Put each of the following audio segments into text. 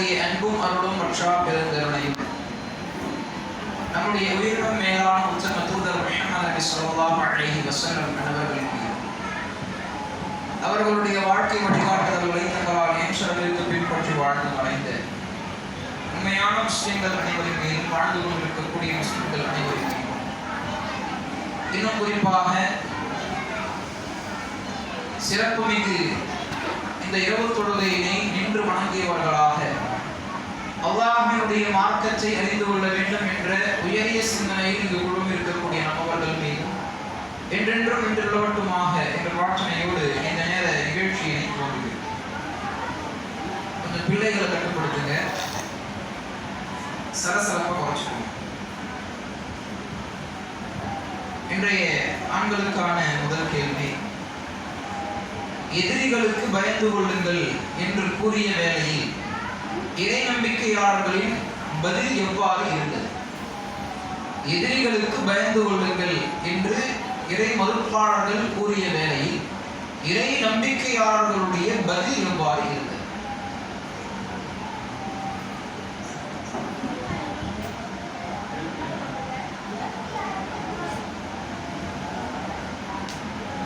அவனுடைய அன்பும் அருளும் மற்றா பெருந்தருணையும் நம்முடைய உயிரினும் மேலான உத்தம தூதர் முஹம்மது அலி ஸல்லல்லாஹு அழகி வஸல்லம் அவர்கள் அவர்களுடைய வாழ்க்கை வழிகாட்டுதல்களை தங்களால் ஏற்றவர்களுக்கு பின்பற்றி வாழ்ந்து மறைந்த? உண்மையான முஸ்லிம்கள் அனைவரின் மேலும் வாழ்ந்து கொண்டிருக்கக்கூடிய முஸ்லிம்கள் அனைவரின் இன்னும் குறிப்பாக சிறப்புமிகு இந்த இரவு தொழுகையினை நின்று வணங்கியவர்களாக அல்லாஹினுடைய மார்க்கத்தை அறிந்து கொள்ள வேண்டும் என்ற உயரிய சிந்தனையில் இங்கு குழுவில் இருக்கக்கூடிய நபர்கள் மீதும் என்றென்றும் இன்றுள்ளவட்டுமாக என்ற பிரார்த்தனையோடு இந்த நேர நிகழ்ச்சியினை துவங்குகிறேன் கொஞ்சம் பிள்ளைகளை கட்டுப்படுத்துங்க சரசரப்பா குறைச்சிக்கோங்க. இன்றைய ஆண்களுக்கான முதல் கேள்வி. எதிரிகளுக்கு பயந்து கொள்ளுங்கள் என்று கூறிய வேளையில் இறை நம்பிக்கையாளர்களின் பதில் எவ்வாறு இருந்தது? எதிரிகளுக்கு பயந்து கொள்ளுங்கள் என்று இறை மறுப்பாளர்கள் கூறிய வேளையில் இறை நம்பிக்கையாளர்களுடைய பதில் எவ்வாறு இருந்தது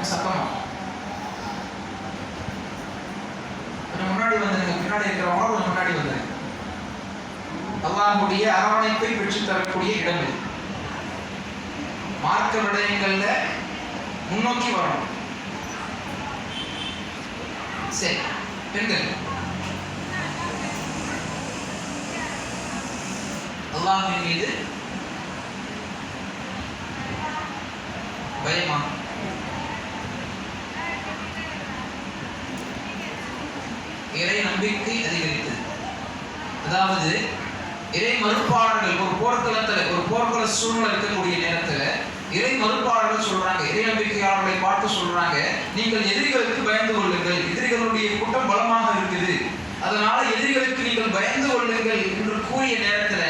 சத்தமா கொஞ்சம் முன்னாடி வந்துருங்க பின்னாடி இருக்கிறவங்க கொஞ்சம் முன்னாடி வந்துருங்க அல்லாஹுடைய அரவணைப்பை பெற்றுத் தரக்கூடிய இடம் இது மார்க்க விடயங்கள்ல முன்னோக்கி வரணும் சரி பெண்கள் அல்லாஹின் மீது பயமா? இறை நம்பிக்கை அதிகரித்தது. அதாவது இறை மறுப்பாளர்கள் ஒரு போர்க்களத்தில் ஒரு போர்க்கள சூழ்நிலை இருக்கக்கூடிய நேரத்துல இறை மறுப்பாளர்கள் சொல்றாங்க இறை நம்பிக்கையாளர்களை பார்த்து சொல்றாங்க நீங்கள் எதிரிகளுக்கு பயந்து கொள்ளுங்கள் எதிரிகளுடைய கூட்டம் பலமாக அதனால எதிரிகளுக்கு நீங்கள் பயந்து கொள்ளுங்கள் என்று கூறிய நேரத்துல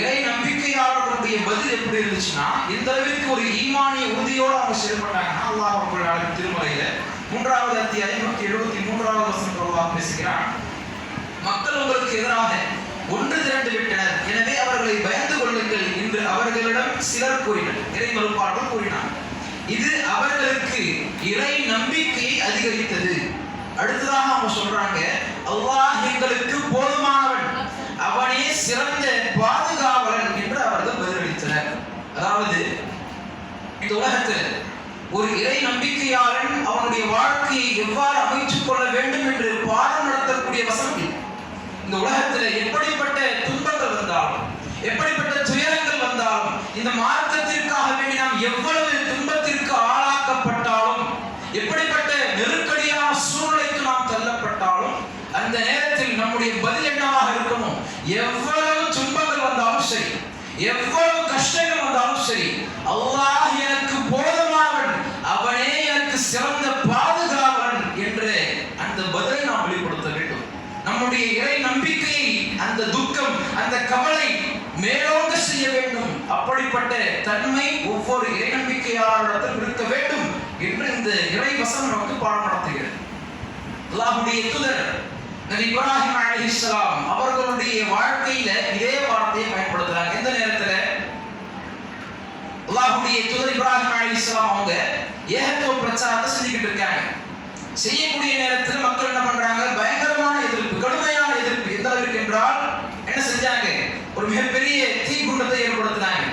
இறை நம்பிக்கையாளர்களுடைய பதில் எப்படி இருந்துச்சுன்னா இந்த அளவிற்கு ஒரு ஈமானிய உறுதியோடு அவங்க செயல்பட்டாங்கன்னா அல்லாஹ் அவர்கள் திருமலையில மூன்றாவது அத்தி ஐநூத்தி எழுபத்தி மூன்றாவது வசனம் அல்லாஹ் பேசுகிறான். மக்கள் உங்களுக்கு எதிராக ஒன்று திரண்டு விட்டனர். எனவே அவர்களை பயந்து கொள்ளுங்கள் என்று அவர்களிடம் சிலர் கூறினர். இறை மறுப்பாளர்கள் கூறினார் இது அவர்களுக்கு இறை நம்பிக்கையை அதிகரித்தது. அடுத்ததாக அவங்க சொல்றாங்க அல்லாஹ் எங்களுக்கு போதுமானவன். அவனே சிறந்த பாதுகாவலன் என்று அவர்கள் பதிலளித்தனர். அதாவது இந்த உலகத்தில் ஒரு இறை நம்பிக்கையாளன் அவனுடைய வாழ்க்கையை எவ்வாறு அமைத்துக் கொள்ள வேண்டும் என்று பாடம் நடத்தக்கூடிய வசதி இந்த உலகத்துல எப்படிப்பட்ட துன்பங்கள் வந்தாலும் எப்படிப்பட்ட துயரங்கள் வந்தாலும் இந்த மார்க்கத்திற்காக வேண்டி நாம் எவ்வளவு துன்பத்திற்கு ஆளாக்கப்பட்டாலும் எப்படிப்பட்ட நெருக்கடியான சூழ்நிலைக்கு நாம் தள்ளப்பட்டாலும் அந்த நேரத்தில் நம்முடைய பதில் என்னவாக இருக்கணும் எவ்வளவு துன்பங்கள் வந்தாலும் சரி எவ்வளவு கஷ்டங்கள் வந்தாலும் சரி அல்லாஹ் எனக்கு போதுமானவன் அவனே எனக்கு சிறந்த பாதுகாவன் என்று அந்த பதிலை நாம் வெளிப்படுத்த வேண்டும். நம்முடைய இறை நம்பிக்கையை அந்த துக்கம் அந்த கவலை மேலோங்க செய்ய வேண்டும். அப்படிப்பட்ட தன்மை ஒவ்வொரு இறை நம்பிக்கையாளரிடத்தில் இருக்க வேண்டும் என்று இந்த இறை வசனம் நமக்கு பாடம் நடத்துகிறது. அல்லாஹுடைய தூதர் நபி இப்ராஹிம் அலைஹிஸ்ஸலாம் அவர்களுடைய வாழ்க்கையில இதே வார்த்தையை பயன்படுத்துறாங்க. எந்த நேரத்துல? அல்லாஹுடைய தூதர் இப்ராஹிம் அலைஹிஸ்ஸலாம் அவங்க ஏகத்துவ பிரச்சாரத்தை செஞ்சுக்கிட்டு இருக்காங்க. செய்யக்கூடிய நேரத்தில் மக்கள் என்ன பண்றாங்க? பயங்கரமான எதிர்ப்பு கடுமையான எதிர்ப்பு. எந்த அளவிற்கு என்றால் என்ன செஞ்சாங்க? ஒரு மிகப்பெரிய தீக்குண்டத்தை ஏற்படுத்தினாங்க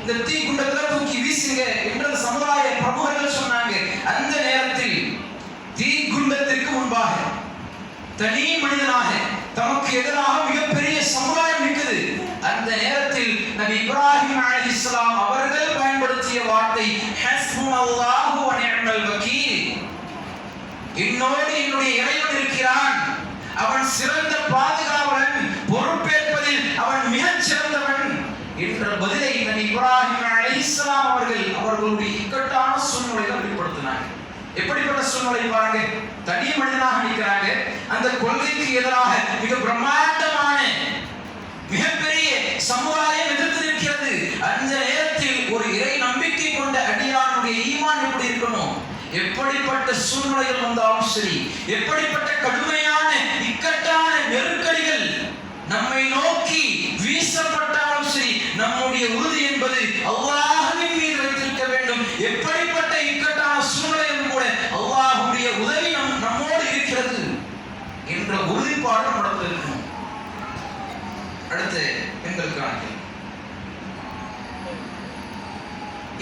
இந்த தீக்குண்டத்துல தூக்கி வீசுங்க என்று சமுதாய பிரமுகர்கள் சொன்னாங்க. அந்த நேரத்தில் தனி மனிதனாக தமக்கு எதிராக மிகப்பெரிய சமுதாயம் இருக்குது. அந்த நேரத்தில் நபி இப்ராஹிம் அலைஹிஸ்ஸலாம் அவர்கள் பயன்படுத்திய வார்த்தை ஹஸ்புனல்லாஹு வ நிஅமல் வக்கீல். என்னோடு என்னுடைய இறைவன் இருக்கிறான். அவன் சிறந்த பாதுகாவலன் பொறுப்பேற்பதில் அவன் மிகச் சிறந்தவன். என்ற பதிலை நபி இப்ராஹிம் அலைஹிஸ்ஸலாம் அவர்கள் அவர்களுடைய இக்கட்டான சூழ்நிலையில எப்படிப்பட்ட சூழ்நிலை பாருங்க தனி மனிதனாக நிற்கிறாங்க. அந்த கொள்கைக்கு எதிராக மிக பிரம்மாண்டமான மிகப்பெரிய சமுதாயம் எதிர்த்து நிற்கிறது. அந்த நேரத்தில் ஒரு இறை நம்பிக்கை கொண்ட அடியானுடைய ஈமான் எப்படி இருக்கணும்? எப்படிப்பட்ட சூழ்நிலைகள் வந்தாலும் சரி எப்படிப்பட்ட கடுமையான இக்கட்டான நெருக்கடிகள்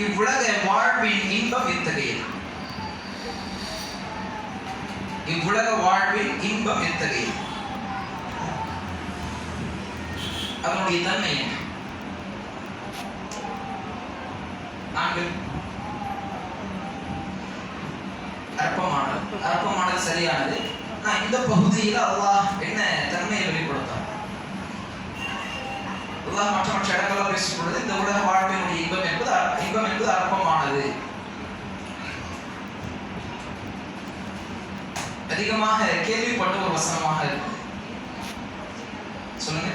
இவ்வுலக வாழ்வின் இன்பம் எத்தகையது? இவ்வுலக வாழ்வின் இன்பம் எத்தகையது? அதனுடைய தன்மை என்ன? நான்கு. அற்பமானது. அற்பமானது சரியானது. நான் இந்த பகுதியில் அல்லாஹ் என்ன தன்மையை வெளிப்படும் அல்லாஹ் மற்ற மற்ற இடங்கள்லாம் பேசும் பொழுது இந்த உலக வாழ்க்கையினுடைய இன்பம் என்பது இன்பம் என்பது அற்பமானது. அதிகமாக கேள்விப்பட்ட ஒரு வசனமாக இருக்கு சொல்லுங்க.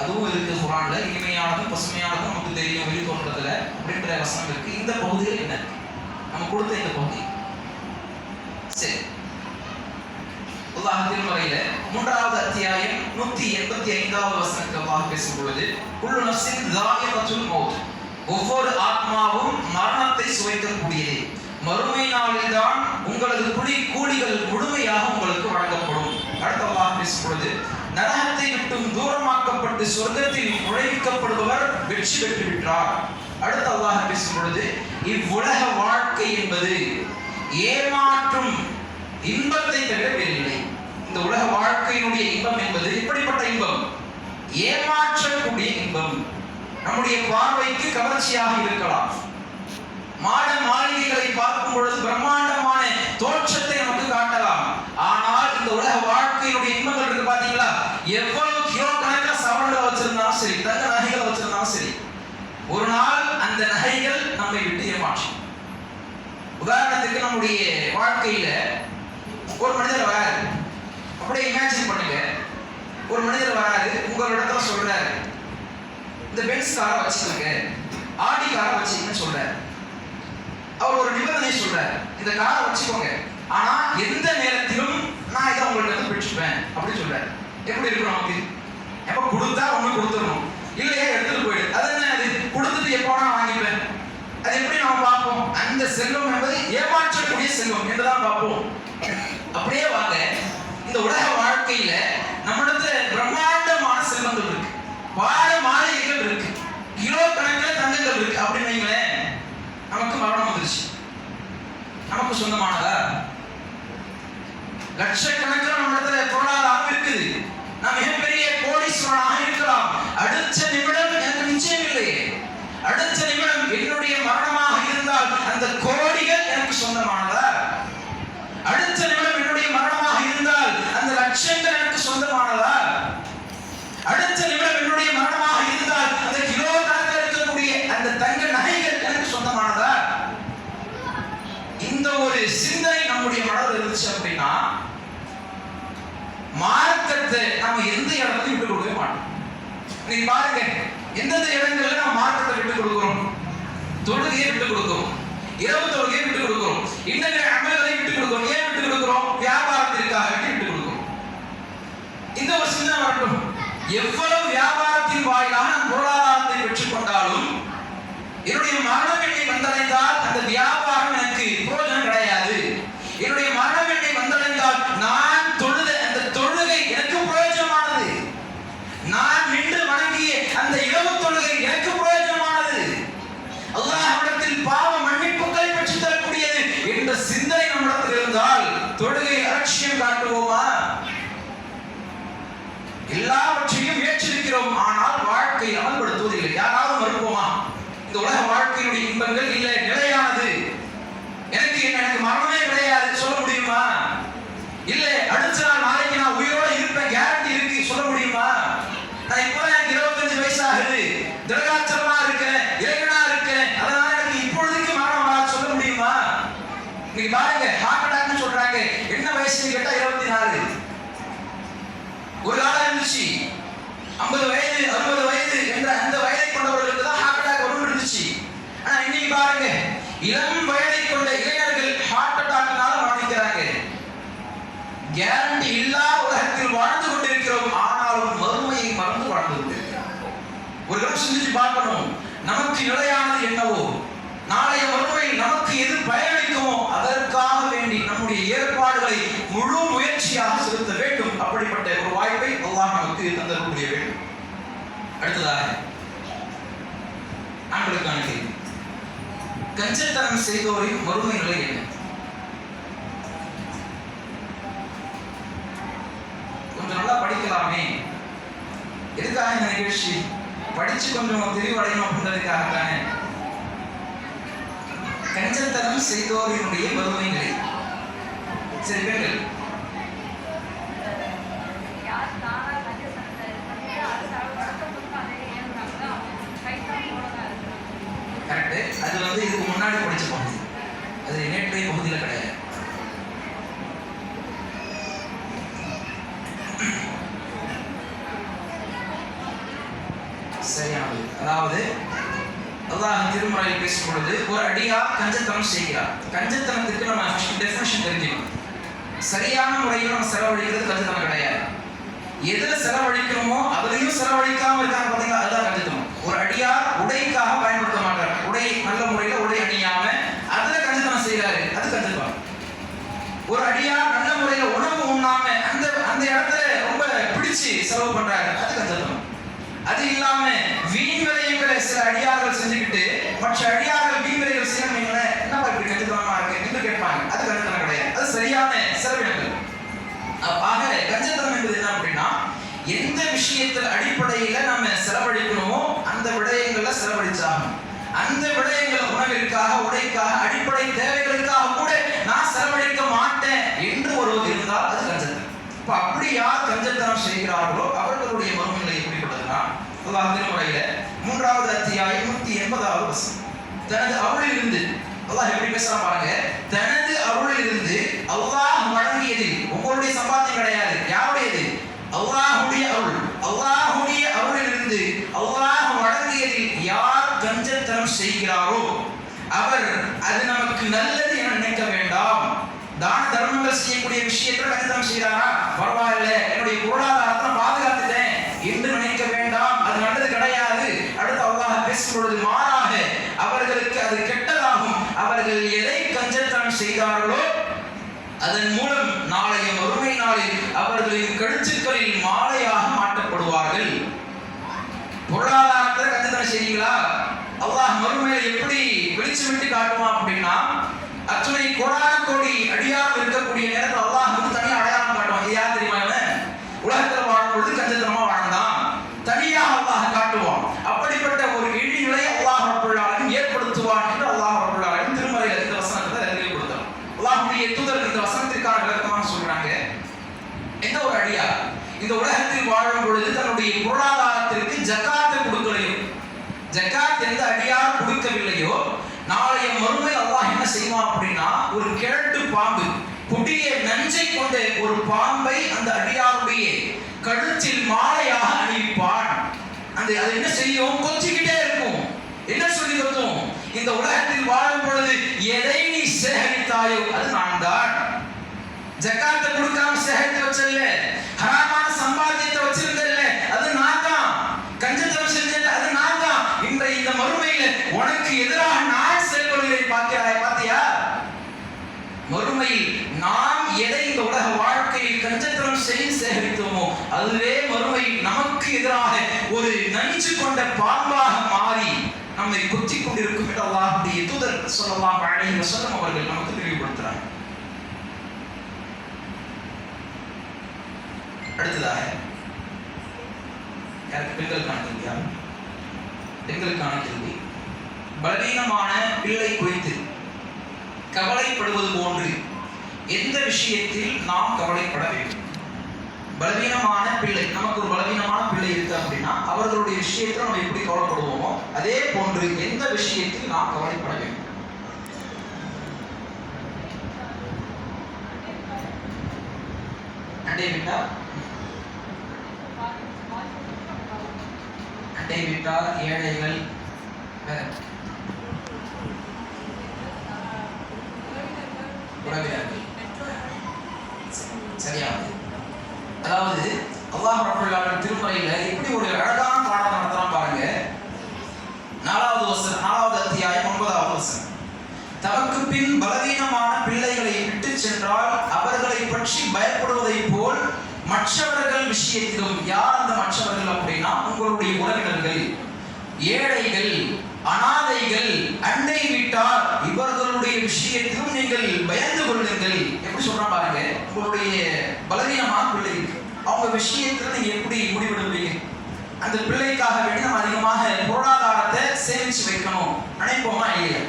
அதுவும் இருக்கு குரான்ல இனிமையானதும் பசுமையானதும் நமக்கு தெரியும் வெளித்தோன்றதுல அப்படின்ற வசனம் இருக்கு. இந்த பகுதியில் என்ன? நம்ம கொடுத்த இந்த பகுதி. சரி. அல்லாஹ் திருமறையில மூன்றாவது அத்தியாயம் நூத்தி எண்பத்தி ஐந்தாவது வசனத்தில் அல்லாஹ் பேசும் பொழுது குள்ளு நஃப்ஸின் தாயிகத்துல் மௌத். ஒவ்வொரு ஆத்மாவும் மரணத்தை சுவைக்கக்கூடியது. மறுமை நாளில்தான் உங்களது குடி கூலிகள் முழுமையாக உங்களுக்கு வழங்கப்படும். அடுத்த அல்லாஹ் பேசும் பொழுது நரகத்தை விட்டும் தூரமாக்கப்பட்டு சொர்க்கத்தில் நுழைவிக்கப்படுபவர் வெற்றி பெற்று விட்டார் அடுத்த அல்லாஹ் பேசும் பொழுது இவ்வுலக வாழ்க்கை என்பது ஏமாற்றும் இன்பத்தை தவிர வேறில்லை. இந்த உலக வாழ்க்கையினுடைய இன்பம் என்பது இப்படிப்பட்ட இன்பம். ஏமாற்றக்கூடிய இன்பம். நம்முடைய பார்வைக்கு கவர்ச்சியாக இருக்கலாம். மாட மாளிகைகளை பார்க்கும் பொழுது பிரம்மாண்டமான தோற்றத்தை நமக்கு காட்டலாம். ஆனால் இந்த உலக வாழ்க்கையினுடைய இன்பங்கள் இருக்கு பாத்தீங்களா? எவ்வளவு கிலோ கணக்கில் சவரங்களை வச்சிருந்தாலும் சரி தங்க நகைகளை வச்சிருந்தாலும் சரி ஒரு நாள் அந்த நகைகள் நம்மை விட்டு ஏமாற்றும். உதாரணத்துக்கு நம்முடைய வாழ்க்கையில ஒரு மனிதர் வராரு. அப்படியே இமேஜின் பண்ணுங்க. ஒரு மனிதர் வராரு உங்களிடத்துல சொல்றாரு. இந்த பென்ஸ் காரை வச்சுக்கோங்க. ஆடி காரை வச்சுக்கங்கன்னு சொல்றாரு. அவர் ஒரு நிபந்தனை சொல்றாரு. இந்த காரை வச்சுக்கோங்க. ஆனா எந்த நேரத்திலும் நான் இதை உங்கள்கிட்ட பெற்றுப்பேன் அப்படின்னு சொல்றாரு. எப்படி இருக்கணும் அப்படி எப்ப கொடுத்தா ஒண்ணு கொடுத்துடணும். இல்லையா எடுத்துட்டு போயிடு. அது என்ன அது? கொடுத்துட்டு எப்போ நான் வாங்கிப்பேன். அது எப்படி நம்ம பார்ப்போம்? அந்த செல்வம் என்பது ஏமாற்றக்கூடிய செல்வம் என்றுதான் பார்ப்போம். அப்படியே வாங்க. வாழ்க்கையில நம்மிடத்துல பிரம்மாண்டமான செல்வங்கள் இருக்கு. வாழ மாளிகைகள் இருக்கு. கிலோ கணக்கில் தங்கங்கள் இருக்கு. அப்படின்னு வைங்களேன் நமக்கு மரணம் வந்துருச்சு. நமக்கு சொந்தமானதா? லட்சக்கணக்கில் நம்மிடத்துல பொருளாதாரம் இருக்குது. நான் மிகப்பெரிய கோடீஸ்வரனாக இருக்கலாம். அடுத்த நிமிடம் எனக்கு நிச்சயம் இல்லையே அடுத்த நிமிடம் என்னோட மரணமாக இருந்தால் அந்த கோடிகள் எனக்கு சொந்தமானதா அடுத்த நிமிடம் என்னுடைய மரணமாக இருந்தால் அந்த லட்சங்கள் எனக்கு சொந்தமானதா அடுத்த நிமிடம் என்னுடைய மரணமாக இருந்தால் அந்த கிலோ கணக்கில் இருக்கக்கூடிய அந்த தங்க நகைகள் எனக்கு சொந்தமானதா இந்த ஒரு சிந்தனை நம்முடைய மனதில் இருந்துச்சு அப்படின்னா மார்க்கத்தை நம்ம எந்த இடத்தையும் விட்டு கொடுக்கவே மாட்டோம். நீங்க பாருங்க எந்தெந்த இடங்கள்ல நம்ம மார்க்கத்தை விட்டு கொடுக்கிறோம்? தொழுகையை விட்டு கொடுக்கிறோம். இரவு தொழுகையை விட்டு கொடுக்கிறோம். இன்னும் அமல்களை விட்டு கொடுக்கிறோம் ஏன் விட்டு கொடுக்கிறோம் வியாபாரத்திற்காக வேண்டி விட்டு கொடுக்கிறோம் இந்த ஒரு சிந்தனை வரட்டும் எவ்வளவு வியாபாரத்தின் வாயிலாக நான் பொருளாதாரத்தை பெற்றுக் கொண்டாலும் என்னுடைய மரணம் என்னை வந்தடைந்தால் அந்த வியாபாரம் எனக்கு பிரயோஜனம் கிடையாது என்னுடைய மரணம் என்னை வந்தடைந்தால் நான் தொழுத அந்த தொழுகை எனக்கு பிரயோஜனமானது நான் நின்று வணங்கிய அந்த இரவு தொழுகை எனக்கு பிரயோஜனமானது அல்லாஹ்விடத்தில் பாவ மன்னிப்புகளை பெற்றுத் தரக்கூடியது என்ற சிந்தனை நம்மிடத்தில் இருந்தால் தொழுகை அலட்சியம் காட்டுவோமா எல்லாவற்றையும் ஏற்றிருக்கிறோம் ஆனால் வாழ்க்கை அமல்படுத்துவதில்லை யாராவது மறுப்போமா இந்த உலக வாழ்க்கையினுடைய இன்பங்கள் இல்லை நிலையானது எனக்கு எனக்கு மரணமே கிடையாது சொல்ல முடியுமா இல்ல அடுத்த நாள் நாளைக்கு நான் உயிரோட இருப்பேன் கேரண்டி இருக்கு சொல்ல முடியுமா நான் இப்பதான் எனக்கு இருபத்தஞ்சு வயசு ஆகுது திரகாச்சலமா இருக்கிறேன் இளைஞனா இருக்கிறேன் அதனால எனக்கு இப்பொழுதுக்கு மரணம் வராது சொல்ல முடியுமா இன்னைக்கு பாருங்க ஹார்ட் அட்டாக்னு சொல்றாங்க என்ன வயசுன்னு கேட்டா இருபத்தி நாலு ஒரு காலம் இருந்துச்சு ஐம்பது வயது அறுபது வயது என்ற அந்த வயதை கொண்டவர்களுக்கு தான் ஹார்ட் அட்டாக் வரும் இருந்துச்சு ஆனா இன்னைக்கு பாருங்க இளம் வயதை கொண்ட இளைஞர்கள் ஹார்ட் அட்டாக்னால மரணிக்கிறாங்க கேரண்டி இல்லா உலகத்தில் வாழ்ந்து கொண்டிருக்கிறோம் ஆனாலும் மறுமையை மறந்து வாழ்ந்து கொண்டிருக்கிறோம் ஒரு நிமிஷம் சிந்திச்சு பார்க்கணும் நமக்கு நிலையானது என்னவோ? நாளைய மறுமையில் நமக்கு எது பயனளிக்குமோ அதற்காக வேண்டி நம்முடைய ஏற்பாடுகளை முழு முயற்சியாக செலுத்த வேண்டும். அப்படிப்பட்ட ஒரு வாய்ப்பை அல்லாஹ் நமக்கு தந்தரக்கூடிய வேண்டும். அடுத்ததாக கஞ்சத்தனம் செய்தோரின் மறுமை நிலை என்ன? கொஞ்சம் நல்லா படிக்கலாமே. எதுக்காக இந்த நிகழ்ச்சி? படிச்சு கொஞ்சம் தெளிவடையணும் அப்படின்றதுக்காக தானே கஞ்சத்தனம் செய்தோரினுடைய வறுமைகளை. சரி கேட்கல யார் தானா கஞ்ச சண்டை பண்ணி அது வழக்கத்துக்கு அதே ஏறுறாங்களோ அவங்க கைத்தான் போலதான் இருக்கிறாங்க கரெக்ட் அது வந்து இதுக்கு முன்னாடி படிச்ச பகுதி அது நேற்றைய பகுதியில் கிடையாது சரியானது அதாவது அல்லாஹ் திருமுறையில் பேசும் பொழுது ஒரு அடியார் கஞ்சத்தனம் செய்கிறார். கஞ்சத்தனத்துக்கு நம்ம டெஃபினேஷன் தெரிஞ்சுக்கணும். சரியான முறையில் நம்ம செலவழிக்கிறது கஞ்சத்தனம் கிடையாது. எதுல செலவழிக்கிறோமோ அதுலயும் செலவழிக்காம இருக்காங்க பாத்தீங்களா? அதுதான் கஞ்சத்தனம். ஒரு அடியார் உடைக்காக பயன்படுத்த மாட்டார். உடை நல்ல முறையில் உடை அணியாம அதுல கஞ்சத்தனம் செய்யறாரு அது கஞ்சத்தனம். ஒரு அடியார் நல்ல முறையில் உணவு உண்ணாம அந்த அந்த இடத்துல ரொம்ப பிடிச்சு செலவு பண்றாரு. அது கஞ்சத்தனம். அது இல்லாம வீண் விரயங்களை சில அடியார்கள் செஞ்சுக்கிட்டு மற்ற அடியார்கள் வீண் விரயங்கள் செய்யணும் என்னப்பா இப்படி கஞ்சத்தனமா இருக்கு என்று கேட்பாங்க. அது கஞ்சத்தனம் கிடையாது அது சரியான செலவினங்கள். ஆக கஞ்சத்தனம் என்பது என்ன அப்படின்னா எந்த விஷயத்தில் அடிப்படையில நம்ம செலவழிக்கணுமோ அந்த விடயங்கள்ல செலவழிச்சாகணும். அந்த விடயங்கள் உணவிற்காக உடைக்காக அடிப்படை தேவைகளுக்காக கூட நான் செலவழிக்க மாட்டேன் என்று ஒருவர் இருந்தால் அது கஞ்சத்தனம். இப்ப அப்படி யார் கஞ்சத்தனம் செய்கிறார்களோ அவர்களுடைய மறுமைகளை எப்படிப்பட்டதுன்னா அல்லாஹ் திருமுறையில மூன்றாவது அத்தியாயம் நூத்தி எண்பதாவது வசனம். தனது அவளில் இருந்து அல்லாஹ் எப்படி பேசுறான் பாருங்க. தனது அவளில் இருந்து அல்லாஹ் வழங்கியது உங்களுடைய சம்பாத்தியம் கிடையாது. யாருடையது? அல்லாஹுடைய அருள். அல்லாஹுடைய அருளில் இருந்து அல்லாஹ் வழங்கியதில் யார் கஞ்சத்தனம் செய்கிறாரோ அவர் அது நமக்கு நல்லது என நினைக்க வேண்டாம். தான தர்மங்கள் செய்யக்கூடிய விஷயத்தில் கஞ்சத்தனம் செய்கிறாரா? பரவாயில்ல. என்னுடைய பொருளாதார நான் பாதுகாத்துட்டேன் என்று நினைக்க வேண்டாம் அது நல்லது கிடையாது அடுத்து அல்லாஹ் பேசும் பொழுது மாறாக அவர்களுக்கு அது கெட்டதாகும் அவர்கள் எதை செய்தார்களோ அதன் மூலம் நாளைய மறுமை நாளில் அவர்களின் கழுத்துக்களில் மாலையாக மாட்டப்படுவார்கள் பொருளாதாரத்தை கஞ்சத்தனம் செய்றீங்களா அல்லாஹ் மறுமையில் எப்படி வெளிச்சம் விட்டு காட்டுவான் அப்படின்னா அத்துணை கோடான கோடி அடியாமல் இருக்கக்கூடிய நேரத்தில் அல்லாஹ் வந்து தனியா அடையாளம் காட்டுவான் இது யார் தெரியுமா இவன் உலகத்தில் வாழும் பொழுது கஞ்சத்தனமா வாழ்ந்தான் தனியாக அல்லாஹ் காட்டுவான் அப்படிப்பட்ட ஒரு இழிநிலை அல்லாஹ் ரப்புல்லாலும் ஏற்படுத்துவான் என்று அல்லாஹ் ரப்புல்லாலும் திருமறையில் இந்த வசனத்தை தெளிவுபடுத்துறான் அல்லாஹ்வுடைய தூதர் இந்த வசனத்திற்கான விளக்கமாக சொல்றாங்க எந்த ஒரு அடியார் இந்த உலகத்தில் வாழும் பொழுது தன்னுடைய பொருளாதாரத்திற்கு ஜக்காத்தை கொடுக்கலையோ ஜக்காத் எந்த அடியார் கொடுக்கவில்லையோ நாளைய மறுமை அல்லாஹ் என்ன செய்வான் அப்படின்னா ஒரு கிழட்டு பாம்பு கொடிய நஞ்சை கொண்ட ஒரு பாம்பை அந்த அடியாருடைய கழுத்தில் மாலையாக அணிவிப்பான் அந்த அது என்ன செய்யும் கொச்சிக்கிட்டே இருக்கும் என்ன சொல்லி கொத்தும் இந்த உலகத்தில் வாழும் பொழுது எதை நீ சேகரித்தாயோ அது நான் தான் ஜக்காத்த கொடுக்காம சேகரித்து வச்சல்ல ஹராமான சம்பாத்தியத்தை வச்சிருந்தல்ல அது நான் தான் கஞ்சத்தனம் அது நான் தான் இன்றைய இந்த மறுமையில உனக்கு எதிராக நான் செயல்படுகிறேன் பார்க்கிறாய் பாத்தியா? மறுமையில் நாம் எதை இந்த உலக வாழ்க்கையில் கஞ்சத்தனம் செய்து சேகரித்தோமோ அதுவே மறுமையில் நமக்கு எதிராக ஒரு நஞ்சு கொண்ட பாம்பாக மாறி நம்மை குத்தி கொண்டிருக்கும் என்று அல்லாஹுடைய தூதர் சொல்லலாம் அழகிய வசல்லம் அவர்கள் நமக்கு தெரியும் அடுத்ததாக யாருக்கு பெண்களுக்கான கேள்வியா பெண்களுக்கான கேள்வி. பலவீனமான பிள்ளை குறித்து கவலைப்படுவது போன்று எந்த விஷயத்தில் நாம் கவலைப்பட வேண்டும்? பலவீனமான பிள்ளை நமக்கு ஒரு பலவீனமான பிள்ளை இருக்கு அப்படின்னா அவர்களுடைய விஷயத்தில் நம்ம எப்படி கவலைப்படுவோமோ அதே போன்று எந்த விஷயத்தில் நாம் கவலைப்பட வேண்டும்? நன்றி விட்டார் அண்டை விட்டார் ஏழைகள் உறவினர்கள். அதாவது அல்லாஹ் ரபுல்லாவின் திருமறையில எப்படி ஒரு அழகான பாடம் நடத்துறான் பாருங்க. நாலாவது வசனம் நாலாவது அத்தியாயம் ஒன்பதாவது வசனம். தமக்கு பின் பலவீனமான பிள்ளைகளை விட்டு சென்றால் அவர்களை பற்றி பயப்படுவதைப் போல் மற்றவர்கள் விஷயத்திலும் யார் அந்த மற்றவர்கள் அப்படின்னா உங்களுடைய உறவினர்கள். ஏழைகள் அனாதைகள் அண்டை வீட்டார் இவர்களுடைய விஷயத்திலும் நீங்கள் பயந்து கொள்ளுங்கள். எப்படி சொல்றான் பாருங்க உங்களுடைய பலவீனமான பிள்ளை. அவங்க விஷயத்துல நீங்க எப்படி முடிவெடுப்பீங்க? அந்த பிள்ளைக்காக வேண்டி நம்ம அதிகமாக பொருளாதாரத்தை சேமிச்சு வைக்கணும். நினைப்போமா இல்லையா?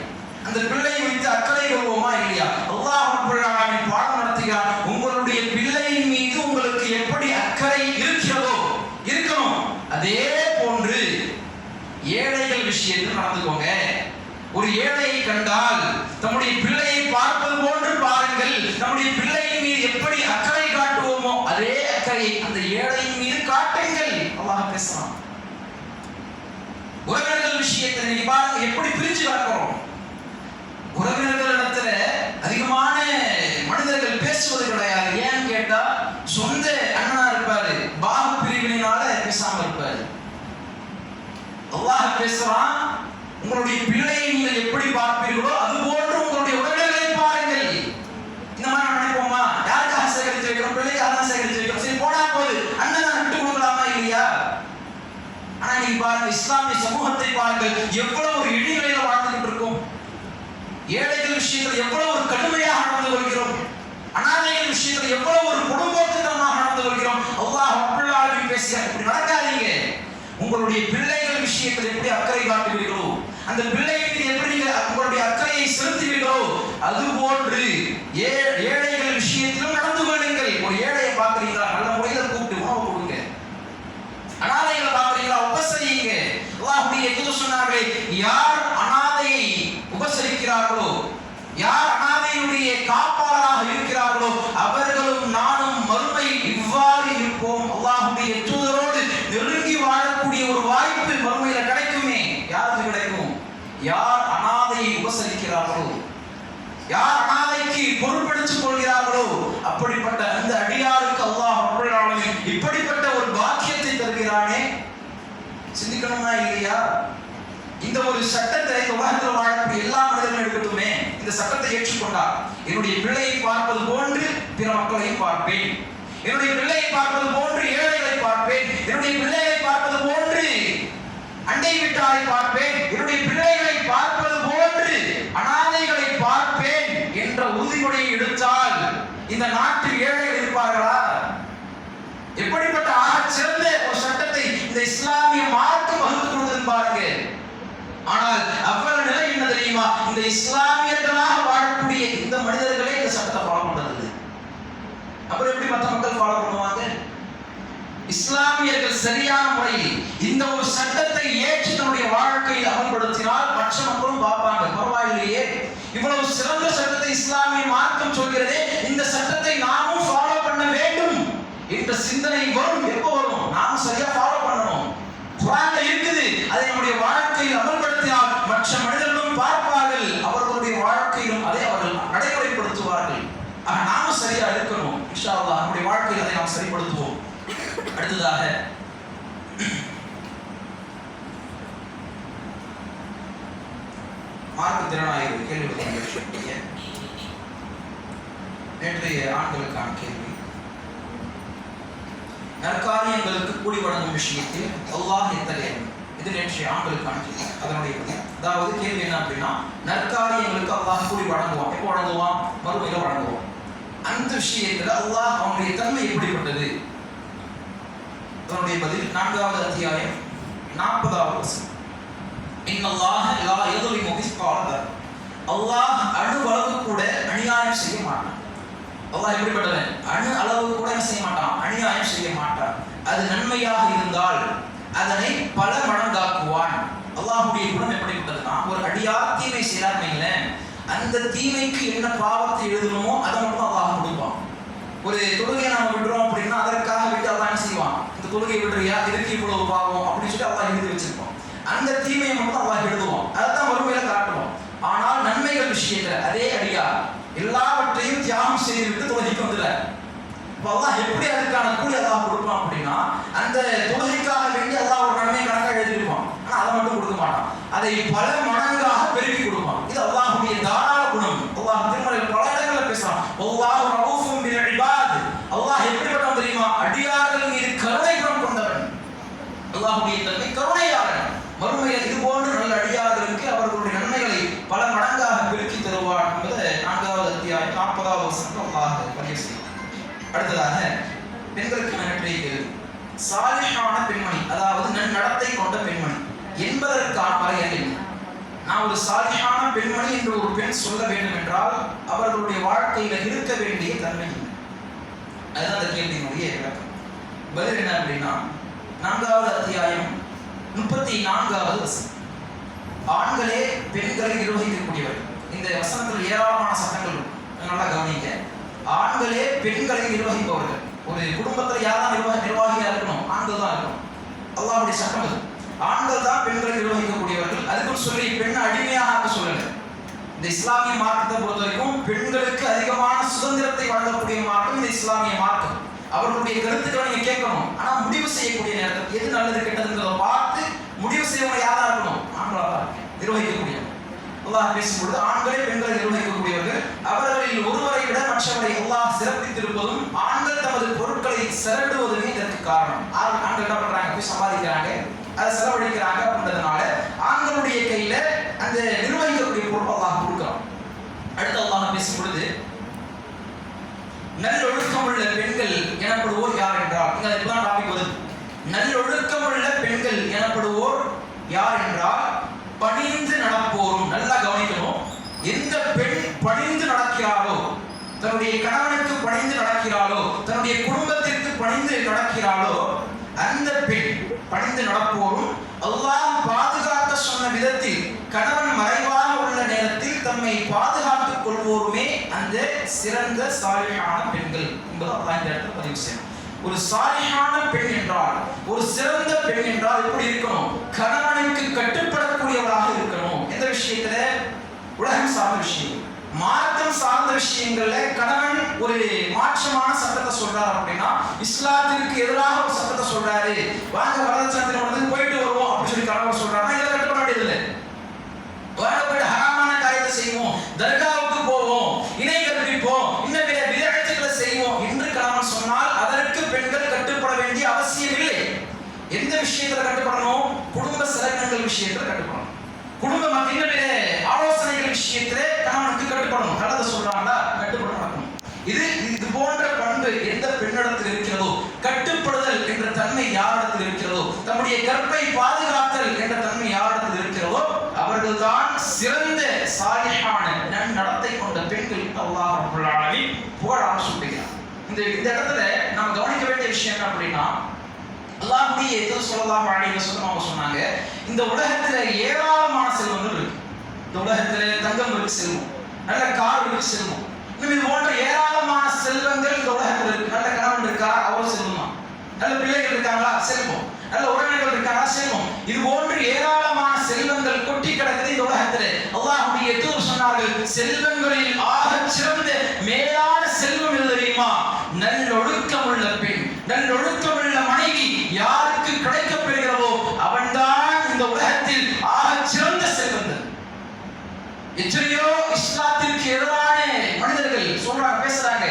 அந்த பிள்ளையை வைத்து அக்கறை கொள்வோமா இல்லையா? அல்லாஹ் பாடம் நடத்துகிறார் உங்களுடைய பிள்ளையின் மீது உங்களுக்கு எப்படி அக்கறை இருக்கிறதோ இருக்கணும் அதே போன்று ஏழைகள் விஷயத்தில் நடந்துக்கோங்க. ஒரு ஏழையை கண்டால் தம்முடைய பிள்ளையை பார்ப்பது போன்று பாருங்கள். நம்முடைய பிள்ளையின் மீது எப்படி அக்கறை காட்டுவோமோ அதே அக்கறையை அந்த ஏழையின் மீது காட்டுங்கள். அல்லாஹ் பேசலாம் உறவினர்கள் விஷயத்தில் நீங்க பாருங்க எப்படி பிரிச்சு பார்க்கிறோம் உறவினர்களிடத்துல அதிகமான மனிதர்கள் பேசுவது கிடையாது. ஏன்னு கேட்டா சொந்த அண்ணனா இருப்பாரு பாகம் பிரிவினையினால பேசாம இருப்பாரு அல்லாஹ் பேசுறான் உங்களுடைய பிள்ளையை நீங்கள் எப்படி பார்ப்பீர்களோ அது போன்று உங்களுடைய உடல்நிலை பாருங்கள். இந்த மாதிரி நம்ம நினைப்போமா? யாருக்காக சேகரித்து வைக்கிறோம்? பிள்ளைக்காக தான் சேகரித்து வைக்கிறோம். சரி போனா போது அண்ணன் நான் விட்டு கொடுக்கலாமா இல்லையா? ஆனா நீங்க பாருங்க இஸ்லாமிய சமூகத்தை பாருங்கள். எவ்வளவு ஒரு இழிநிலையில வாழ்ந்துகிட்டு இருக்கோம். ஏழைகள் விஷயங்கள் எவ்வளவு ஒரு கடுமையாக நடந்து கொள்கிறோம் அனாதைகள் விஷயங்கள் எவ்வளவு ஒரு குடும்பத்தினமாக நடந்து கொள்கிறோம் அல்லாஹ் அப்படி பேசுகிறார். இப்படி நடக்காதீங்க. உங்களுடைய பிள்ளை விஷயத்தில் எப்படி அக்கறை காட்டுவீர்களோ? அந்த பிள்ளைக்கு எப்படி நீங்க உங்களுடைய அக்கறையை செலுத்துவீர்களோ? அது போன்று ஏழைகள் விஷயத்திலும் நடந்து கொள்ளுங்கள். ஒரு ஏழையை பார்க்குறீங்களா? நல்ல முறையில் கூப்பிட்டு உணவு கொடுங்க. அனாதைகளை பார்க்குறீங்களா? உபசரிங்க அல்லாஹுடைய எது சொன்னார்களே யார் அனாதையை உபசரிக்கிறார்களோ யார் அனாதையுடைய காப்பாளராக இருக்கிறார்களோ அவர்களும் நானும் மறுமையில் இவ்வாறு இருப்போம் அல்லாஹ்வுடைய தூதரோடு நெருங்கி வாழக்கூடிய ஒரு வாய்ப்பு மறுமையில கிடைக்குமே யாருக்கு கிடைக்கும் யார் அனாதையை உபசரிக்கிறார்களோ யார் அனாதைக்கு பொறுப்பெடுத்துக் கொள்கிறார்களோ அப்படிப்பட்ட அந்த அடியாருக்கு அல்லாஹ் ரப்பல் ஆலமீன் இப்படிப்பட்ட ஒரு பாக்கியத்தை தருகிறானே சிந்திக்கணுமா இல்லையா இந்த ஒரு சட்டத்தை இந்த உலகத்தில் வாழக்கூடிய எல்லா மனிதர்களும் எடுக்கட்டுமே? இந்த சட்டத்தை ஏற்றுக்கொண்டார் என்னுடைய பிள்ளையை பார்ப்பது போன்று பிற மக்களையும் பார்ப்பேன். என்னுடைய பிள்ளையை பார்ப்பது போன்று ஏழைகளை பார்ப்பேன். என்னுடைய பிள்ளைகளை பார்ப்பது போன்று அண்டை வீட்டாரை பார்ப்பேன். என்னுடைய பிள்ளைகளை பார்ப்பது போன்று அனாதைகளை பார்ப்பேன் என்ற உறுதிமொழியை எடுத்தால் இந்த நாட்டில் ஏழைகள் இருப்பார்களா? எப்படிப்பட்ட ஆக சிறந்த ஒரு சட்டத்தை இந்த இஸ்லாமிய மார்க்கம் வகுத்து கொடுத்தது ஆனால் அவ்வளவு நிலை என்ன தெரியுமா? இந்த இஸ்லாமியர்களாக வாழக்கூடிய இந்த மனிதர்களே இந்த சட்டத்தை ஃபாலோ பண்றது அப்புறம் எப்படி மற்ற மக்கள் ஃபாலோ பண்ணுவாங்க? இஸ்லாமியர்கள் சரியான முறையில் இந்த ஒரு சட்டத்தை ஏற்று தன்னுடைய வாழ்க்கையில் அமல்படுத்தினால் மற்ற மக்களும் பார்ப்பாங்க. பரவாயில்லையே. இவ்வளவு சிறந்த சட்டத்தை இஸ்லாமிய மார்க்கம் சொல்கிறதே இந்த சட்டத்தை நாமும் ஃபாலோ பண்ண வேண்டும் என்ற சிந்தனை வரும். எப்போ இன்ஷா நம்முடைய வாழ்க்கையில் அதை நாம் சரிப்படுத்துவோம். அடுத்ததாக மார்க்க திறனாய்வு கேள்வி நேற்றைய ஆண்களுக்கான கேள்வி. நற்காரியங்களுக்கு கூடி வழங்கும் விஷயத்தில் அல்லாஹ் எத்தகையவன் இது நேற்றைய ஆண்களுக்கான கேள்வி. அதனுடைய அதாவது கேள்வி என்ன அப்படின்னா நற்காரியங்களுக்கு அல்லாஹ் கூடி வழங்குவான். எப்போ வழங்குவான்? மறுமையில் வழங்குவான். அந்த விஷயத்துல அல்லாஹ் அவனுடைய தன்மை எப்படிப்பட்டது? அதனுடைய பதில் நான்காவது அத்தியாயம் நாற்பதாவது வசனம். இன்னல்லாஹ லா யதுலிமு மிஸ்கால அல்லாஹ் அணு அளவு கூட அநியாயம் செய்ய மாட்டான். அல்லாஹ் எப்படிப்பட்டவன்? அணு அளவு கூட என்ன செய்ய மாட்டான்? அநியாயம் செய்ய மாட்டான். அது நன்மையாக இருந்தால் அதனை பல மடங்காக்குவான். அல்லாஹுடைய குணம் எப்படிப்பட்டதுன்னா ஒரு அடியார் தீமை செய்யறார் வைங்களேன் அந்த தீமைக்கு என்ன பாவத்தை எழுதணுமோ அதை மட்டும் அல்லாஹ் கொடுப்பான் ஒரு தொழுகையை நம்ம விடுறோம் அப்படின்னா அதற்காக விட்டு அதான் என்ன செய்வான்? இந்த தொழுகை விடுறியா? இதுக்கு இவ்வளவு பாவம்? அப்படின்னு சொல்லி அல்லாஹ் எழுதி வச்சிருப்பான். அந்த தீமையை மட்டும் அல்லாஹ் எழுதுவோம் அதைத்தான் வறுமையில காட்டுவோம் ஆனால் நன்மைகள் விஷயத்துல அதே அடியா எல்லாவற்றையும் தியாகம் செய்துவிட்டு தொழுகைக்கு வந்துட இப்ப அல்லாஹ் எப்படி அதுக்கான கூலி அல்லாஹ் கொடுப்பான் அப்படின்னா அந்த தொழுகைக்காக வேண்டி அல்லாஹ் ஒரு நன்மை கணக்காக எழுதியிருப்பான். ஆனா அதை மட்டும் கொடுக்க மாட்டான். அதை பல மடங்காக பெருக்கி கொடுப்பான். இது அல்லாஹுடைய தாராள குணம். அல்லாஹ் திருமலை பல இடங்களில் பேசுறான். அல்லாஹ் ரவுஃபும் பில் இபாத். அல்லாஹ் எப்படிப்பட்டவன் தெரியுமா? அடியார்கள் மீது கருணை குணம் கொண்டவன். அல்லாஹுடைய தன்மை கருணையாளன். மறுமையில் இது போன்று நல்ல அடியார்கள் அடுத்ததாக பெண்களுக்கு நன்றியை கேள்வி? சாலிஹான பெண்மணி அதாவது நன்னடத்தை கொண்ட பெண்மணி. என்பதற்கான வரையறை நான் ஒரு சாலிஹான பெண்மணி என்று ஒரு பெண் சொல்ல வேண்டும் என்றால் அவர்களுடைய வாழ்க்கையில இருக்க வேண்டிய தன்மை அதுதான் அந்த கேள்வியினுடைய விளக்கம். பதில் என்ன அப்படின்னா நான்காவது அத்தியாயம் முப்பத்தி நான்காவது வசனம். ஆண்களே பெண்களை நிர்வகிக்கக்கூடியவர் இந்த வசனத்தில் ஏராளமான சட்டங்கள் நல்லா கவனிக்க ஆண்களே பெண்களை நிர்வகிப்பவர்கள். ஒரு குடும்பத்தில் யார் நிர்வாக நிர்வாகியா இருக்கணும்? ஆண்கள் தான் இருக்கணும். அப்படி சட்டம் அது ஆண்கள் தான் பெண்களை நிர்வகிக்கக்கூடியவர்கள். அதுக்கும் சொல்லி பெண்ணை அடிமையாக ஆக்க சொல்லலை. இந்த இஸ்லாமிய மார்க்கத்தை பொறுத்த வரைக்கும் பெண்களுக்கு அதிகமான சுதந்திரத்தை வழங்கக்கூடிய மார்க்கம் இந்த இஸ்லாமிய மார்க்கம். அவர்களுடைய கருத்துக்களை நீங்க கேட்கணும். ஆனா முடிவு செய்யக்கூடிய நேரத்தில் எது நல்லது கெட்டதுங்கிறத பார்த்து முடிவு செய்யவங்க யாரா இருக்கணும்? ஆண்களாக நிர்வகிக்கக்கூடிய அல்லாஹ் பேசும்பொழுது ஆண்களை பெண்களை நிர்வகிக்கக்கூடியவர்கள் அவர்களில் ஒருவரை விட மற்றவரை அல்லாஹ் சிறப்பித்திருப்பதும் ஆண்கள் தமது பொருட்களை செலவிடுவதுமே இதற்கு காரணம். ஆண்கள் என்ன பண்றாங்க? போய் சம்பாதிக்கிறாங்க. அதை செலவழிக்கிறாங்க அப்படின்றதுனால ஆண்களுடைய கையில அந்த நிர்வகிக்கக்கூடிய பொருள் அல்லாஹ் கொடுக்கலாம். அடுத்து அல்லாஹ் பேசும் பொழுது நல்லொழுக்கம் உள்ள பெண்கள் எனப்படுவோர் யார் என்றால் இங்க இப்பதான் டாபிக் வருது. நல்லொழுக்கம் உள்ள பெண்கள் எனப்படுவோர் யார் என்றால் பணி நடப்போரும் நல்லா கவனிக்கணும் எந்த பெண் பணிந்து நடக்கிறாளோ? தன்னுடைய கணவனுக்கு பணிந்து நடக்கிறாளோ? தன்னுடைய குடும்பத்திற்கு பணிந்து நடக்கிறாளோ? அந்த பெண் பணிந்து நடப்போரும் அல்லாஹ் பாதுகாக்க சொன்ன விதத்தில் கணவன் மறைவாக உள்ள நேரத்தில் தம்மை பாதுகாத்துக் கொள்வோருமே அந்த சிறந்த சாலிஹான பெண்கள் என்பது அல்லாஹ் இந்த இடத்துல பதிவு செய்யணும். ஒரு சாலிஹான பெண் என்றால் ஒரு சிறந்த பெண் என்றால் எப்படி இருக்கணும்? கணவனுக்கு கட்டுப்படக்கூடியவராக இருக்கணும். எந்த விஷயத்துல? உலகம் சார்ந்த விஷயம். மார்க்கம் சார்ந்த விஷயங்கள்ல கணவன் ஒரு மாற்றமான சட்டத்தை சொல்றாரு அப்படின்னா இஸ்லாத்திற்கு எதிராக ஒரு சட்டத்தை சொல்றாரு. வாங்க வரதட்சணை வந்து போயிட்டு வருவோம் அப்படின்னு சொல்லி கணவன் சொல்றாருன்னா இதுல கட்டுப்பட வேண்டியதில்லை வாங்க போயிட்டு ஹராமான காரியத்தை செய்வோம். தர்காவுக்கு போவோம். இணை கற்பிப்போம். இன்னும் பிற விதழச்சுகளை செய்வோம் என்று கணவன் சொன்னால் அதற்கு பெண்கள் கட்டுப்பட வேண்டிய அவசியம் இல்லை. எந்த விஷயத்துல கட்டுப்படணும்? குடும்ப செலவினங்கள் விஷயத்துல கட்டுப்படணும். குடும்ப மத்த ஆலோசனைகள் விஷயத்திலே கணவன் கட்டுப்படும் கடந்த சொல்றாங்களா? கட்டுப்பட நடக்கும் இது இது போன்ற பண்பு எந்த பெண்ணிடத்தில் இருக்கிறதோ கட்டுப்படுதல் என்ற தன்மை யாரிடத்தில் இருக்கிறதோ தம்முடைய கற்பை பாதுகாத்தல் என்ற தன்மை யாரிடத்தில் இருக்கிறதோ அவர்கள்தான் சிறந்த சாலிஹான நன்னடத்தை கொண்ட பெண்கள் அல்லாஹ் ரப்பல் புகழாக சொல்லுகிறார் இந்த இந்த இடத்துல நாம் கவனிக்க வேண்டிய விஷயம் என்ன அப்படின்னா அல்லாஹ்வுடைய எதோ சொல்லலாம் அப்படின்னு சொல்லும் அவங்க சொன்னாங்க இந்த உலகத்துல ஏராளமான செல்வங்கள் இருக்கு. இந்த உலகத்துல தங்கம் இருக்கு செல்வம். நல்ல கார் இருக்கு செல்வம். இது போன்ற ஏராளமான செல்வங்கள் இந்த உலகத்துல இருக்கு. நல்ல கணவன் இருக்கா? அவரும் செல்வமா நல்ல பிள்ளைகள் இருக்காங்களா? செல்வம். நல்ல உறவினர்கள் இருக்காங்களா? செல்வம். இது போன்று ஏராளமான செல்வங்கள் கொட்டி கிடக்குது இந்த உலகத்தில். அல்லாஹுடைய தூர் சொன்னார்கள் செல்வங்களில் ஆக சிறந்த மேலான செல்வம் எது தெரியுமா? நல்லொழுக்கம் உள்ள பெண். நல்லொழுக்கம் எத்தனையோ இஸ்லாத்திற்கு எதிரான மனிதர்கள் சொல்றாங்க பேசுறாங்க.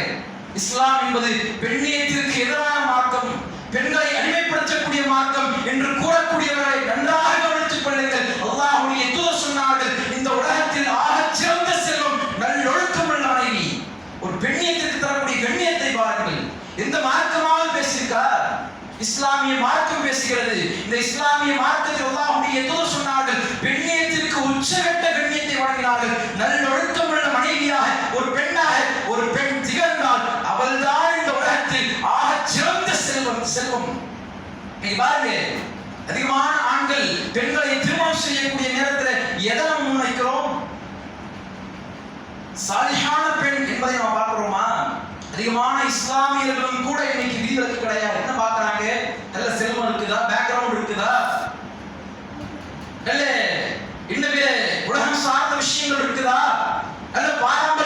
இஸ்லாம் என்பது பெண்ணியத்திற்கு எதிரான மார்க்கம் பெண்களை அடிமைப்படுத்தக்கூடிய மார்க்கம் என்று கூறக்கூடியவர்களை நன்றாக நீங்க பாருங்க அதிகமான ஆண்கள் பெண்களை திருமணம் செய்யக்கூடிய நேரத்தில் எதை நம்ம முன்வைக்கிறோம்? சாலிஹான பெண் என்பதை நம்ம பார்க்கிறோமா? அதிகமான இஸ்லாமியர்களும் கூட இன்னைக்கு விதிவிலக்கு கிடையாது. என்ன பார்க்கறாங்க? நல்ல செல்வம் இருக்குதா? பேக்ரவுண்ட் இருக்குதா? நல்ல இன்னவே உலகம் சார்ந்த விஷயங்கள் இருக்குதா? நல்ல பாரம்பரிய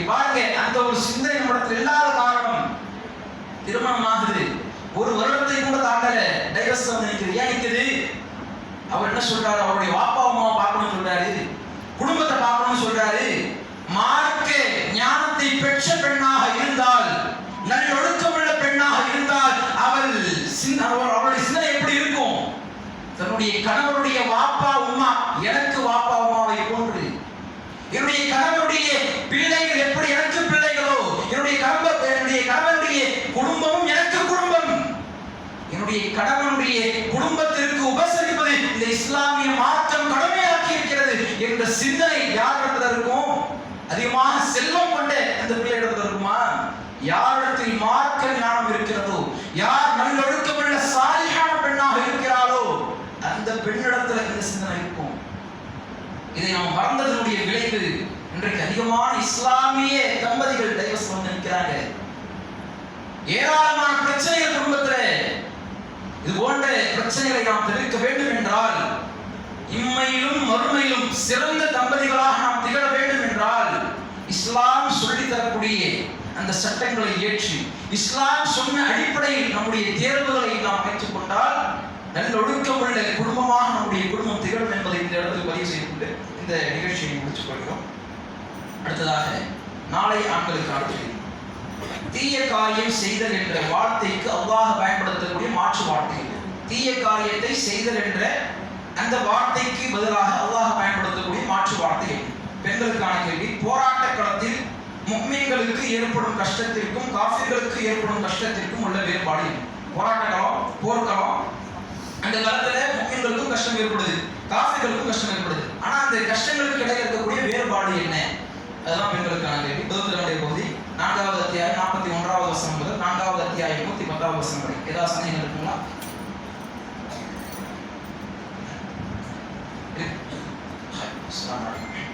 இன்னைக்கு பாருங்க அந்த ஒரு சிந்தனை நம்மிடத்தில் இல்லாத காரணம் திருமணம் ஆகுது ஒரு வருடத்தை கூட தாண்டல டைவர்ஸ் வந்து நிற்குது ஏன் நிற்குது அவர் என்ன சொல்றாரு? அவருடைய வாப்பா அம்மாவை பார்க்கணும்னு சொல்றாரு. குடும்பத்தை பார்க்கணும்னு சொல்றாரு. மார்க்க ஞானத்தை பெற்ற பெண்ணாக இருந்தால் நல்லொழுக்கமுள்ள பெண்ணாக இருந்தால் அவள் சின்ன அவளுடைய சிந்தனை எப்படி இருக்கும்? தன்னுடைய கணவருடைய வாப்பா உம்மா எனக்கு வாப்பா உமாவை போன்று என்னுடைய கணவருடைய பிள்ளைகள் எப்படி எனக்கு பிள்ளைகளோ என்னுடைய கணவர் என்னுடைய கணவனுடைய குடும்பமும் எனக்கு குடும்பம். என்னுடைய கணவனுடைய குடும்பத்திற்கு உபசரிப்பது இந்த இஸ்லாமிய மாற்றம் கடமையாக்கி இருக்கிறது என்ற சிந்தனை யாரிடத்துல இருக்கும் அதிகமாக செல்வம் கொண்ட அந்த பிள்ளையிடத்துல இருக்குமா? யாரிடத்தில் மார்க்க ஞானம் இருக்கிறதோ யார் நல்லொழுக்கமுள்ள சாலிகான பெண்ணாக இருக்கிறாளோ அந்த பெண்ணிடத்துல இந்த சிந்தனை இருக்கும். இதை நாம் மறந்தது இன்றைக்கு அதிகமான இஸ்லாமிய தம்பதிகள் டைவர்ஸ் வந்து நிற்கிறாங்க ஏராளமான பிரச்சனைகள் குடும்பத்தில். இது போன்ற பிரச்சனைகளை நாம் தவிர்க்க வேண்டும் என்றால் இம்மையிலும் மறுமையிலும் சிறந்த தம்பதிகளாக நாம் திகழ வேண்டும் என்றால் இஸ்லாம் சொல்லித் தரக்கூடிய அந்த சட்டங்களை ஏற்றி இஸ்லாம் சொன்ன அடிப்படையில் நம்முடைய தேர்வுகளை நாம் பெற்றுக்கொண்டால் நல்ல ஒழுக்கமுள்ள குடும்பமாக நம்முடைய குடும்பம் திகழும் என்பதை இந்த இடத்தில் பதிவு செய்து கொண்டு இந்த நிகழ்ச்சியை முடித்துக் கொள்கிறோம். அடுத்ததாக நாளை ஆண்களுக்கு செய்தி தீய காரியம் செய்தல் என்ற வார்த்தைக்கு அவ்வாக பயன்படுத்தக்கூடிய மாற்று வார்த்தை தீய காரியத்தை செய்தல் என்ற அந்த வார்த்தைக்கு பதிலாக அல்லாஹ் பயன்படுத்தக்கூடிய மாற்று வார்த்தை பெண்களுக்கான கேள்வி போராட்ட களத்தில் முக்மீன்களுக்கு ஏற்படும் கஷ்டத்திற்கும் காஃபிர்களுக்கு ஏற்படும் கஷ்டத்திற்கும் உள்ள வேறுபாடு போராட்ட களம் போர்க்களம் அந்த காலத்துல முக்மீன்களுக்கும் கஷ்டம் ஏற்படுது காஃபிர்களுக்கும் கஷ்டம் ஏற்படுது. ஆனா அந்த கஷ்டங்களுக்கு இடையே இருக்கக்கூடிய வேறுபாடு என்ன? அதெல்லாம் பெண்களுக்கான கேள்வி பதினொன்றாவது பகுதி. நான்காவது அத்தியாயம் நாற்பத்தி ஒன்றாவது வருஷம் முதல் நான்காவது அத்தியாயம் நூத்தி பத்தாவது வருஷம் வரை. ஏதாவது சந்தேகம் இருக்குங்களா? Thank you.